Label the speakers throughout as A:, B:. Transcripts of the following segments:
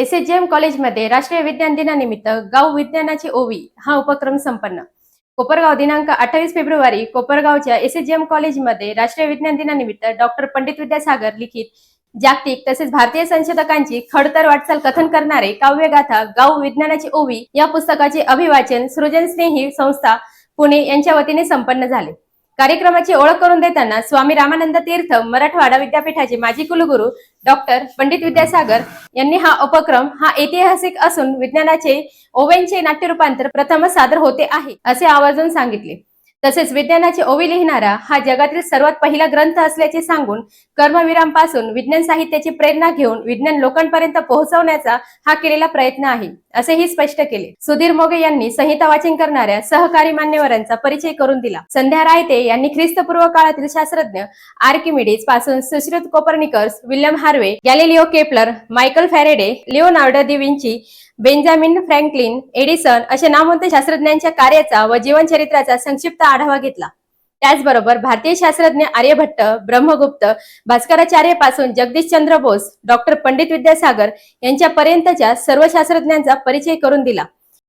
A: S H M कॉलेजमध्ये राष्ट्रीय विज्ञान दिनानिमित्त गाव विज्ञानाची ओवी हा उपक्रम संपन्न कोपरगाव दिनांक अठ्ठावीस फेब्रुवारी कोपरगावच्या एस एच एम कॉलेजमध्ये राष्ट्रीय विज्ञान दिनानिमित्त डॉक्टर पंडित विद्यासागर लिखित जागतिक तसेच भारतीय संशोधकांची खडतर वाटचाल कथन करणारे काव्यगाथा गाव विज्ञानाची ओवी या पुस्तकाचे अभिवाचन सृजनस्नेही संस्था पुणे यांच्या वतीने संपन्न झाले कार्यक्रमाची ओळख करून देताना स्वामी रामानंद तीर्थ मराठवाडा विद्यापीठाचे माजी कुलगुरू डॉक्टर पंडित विद्यासागर यांनी हा उपक्रम हा ऐतिहासिक असून विज्ञानाचे ओवेनचे नाट्य रूपांतर प्रथमच सादर होते आहे असे आवर्जून सांगितले तसेच विज्ञानाचे ओवी लिहिणारा हा जगातील सर्वात पहिला ग्रंथ असल्याचे सांगून पासून विज्ञान साहित्याची प्रेरणा घेऊन विज्ञान लोकांपर्यंत पोहोचवण्याचा हा केलेला प्रयत्न आहे असेही स्पष्ट केले सुधीर मोगे यांनी संहिता वाचन करणाऱ्या सहकारी मान्यवरांचा परिचय करून दिला संध्या रायते यांनी ख्रिस्तपूर्व काळातील शास्त्रज्ञ आर्किमिडीज पासून Sushruta Copernicus William Harvey Galileo Kepler Michael Faraday Leonardo da Vinci Benjamin Franklin Edison अशा नामवंत शास्त्रज्ञांच्या कार्याचा व जीवनचरित्राचा संक्षिप्त आढावा घेतला त्याचबरोबर भारतीय शास्त्रज्ञ आर्यभट्ट ब्रह्मगुप्त भास्कराचार्य पासून जगदीशचंद्र बोस डॉक्टर पंडित विद्यासागर यांच्यापर्यंतच्या सर्व शास्त्रज्ञांचा परिचय करून दिला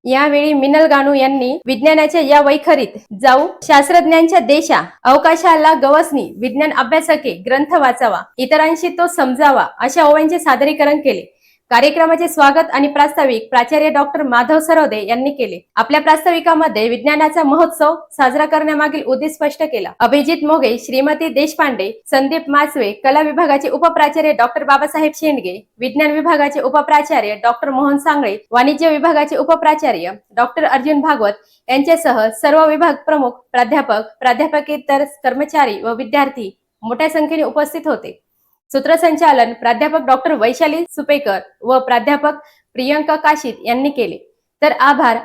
A: यावेळी मिनल गाणू यांनी विज्ञानाच्या या वैखरीत जाऊ शास्त्रज्ञांच्या देशा अवकाशाला गवसनी विज्ञान अभ्यासके ग्रंथ वाचावा इतरांशी तो समजावा अशा ओव्यांचे सादरीकरण केले कार्यक्रमाचे स्वागत आणि प्रास्ताविक प्राचार्य डॉक्टर माधव सरोदे यांनी केले आपल्या प्रास्ताविकामध्ये विज्ञानाचा महोत्सव साजरा करण्यामागील उद्देश स्पष्ट केला अभिजित मोगे श्रीमती देशपांडे संदीप मासवे कला विभागाचे उपप्राचार्य डॉक्टर बाबासाहेब शेंडगे विज्ञान विभागाचे उपप्राचार्य डॉक्टर मोहन सांगळे वाणिज्य विभागाचे उपप्राचार्य डॉक्टर अर्जुन भागवत यांच्यासह सर्व विभाग प्रमुख प्राध्यापक प्राध्यापकेतर कर्मचारी व विद्यार्थी मोठ्या संख्येने उपस्थित होते सूत्रसंचालन प्राध्यापक डॉक्टर वैशाली सुपेकर व प्राध्यापक प्रियंका काशीत यांनी केले तर आभार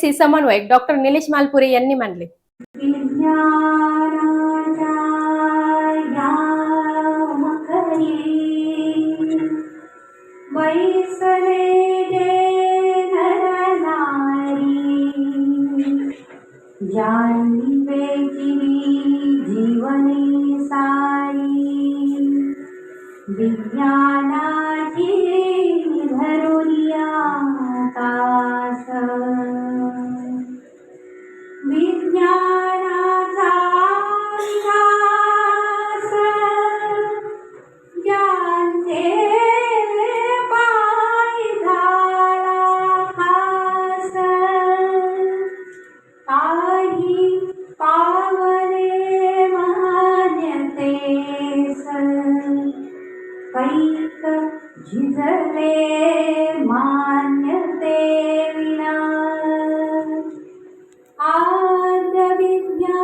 A: सी समन्वयक डॉक्टर निलेश मालपुरे यांनी मानले जीवनी ಜ್ಞಾನ
B: कैक झिजले मान्यते विना आज विज्ञानाची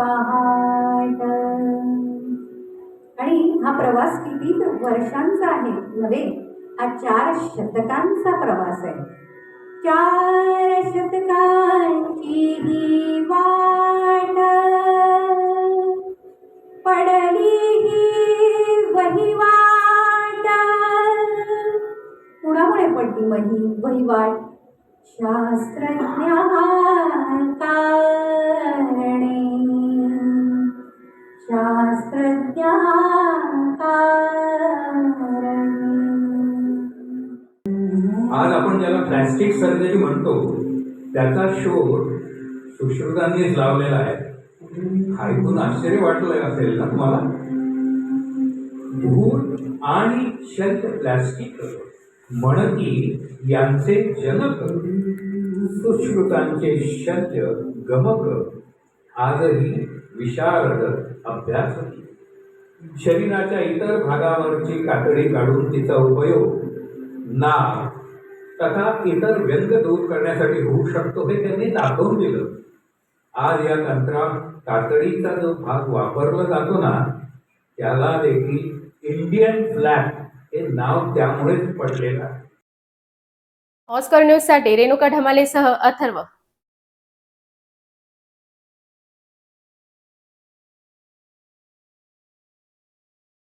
B: पहाट आणि हा प्रवास किती वर्षांचा आहे नव्हे हा चार शतकांचा प्रवास आहे चार शतकांची मही
C: वहिवाट शास्त्रज्ञ शास्त्रज्ञ आज आपण ज्याला प्लॅस्टिक सर्जरी म्हणतो त्याचा शोध सुश्रुतांनीच लावलेला आहे ऐकून आश्चर्य वाटलं असेल ना तुम्हाला भूत आणि शंत प्लॅस्टिक म्हणती यांचे जनक सुश्रुतांचे शत्य गमक आजही विशारद अभ्यास शरीराच्या इतर भागावरची कातडी काढून तिचा उपयोग ना तथा इतर व्यंग दूर करण्यासाठी होऊ शकतो हे त्यांनी दाखवून दिलं आज या तंत्रात कातडीचा जो भाग वापरला जातो ना त्याला देखील इंडियन फ्लॅग हे नाव त्यामुळेच पडलेलं आहे ऑस्कर साठी रेणुका सह अथर्व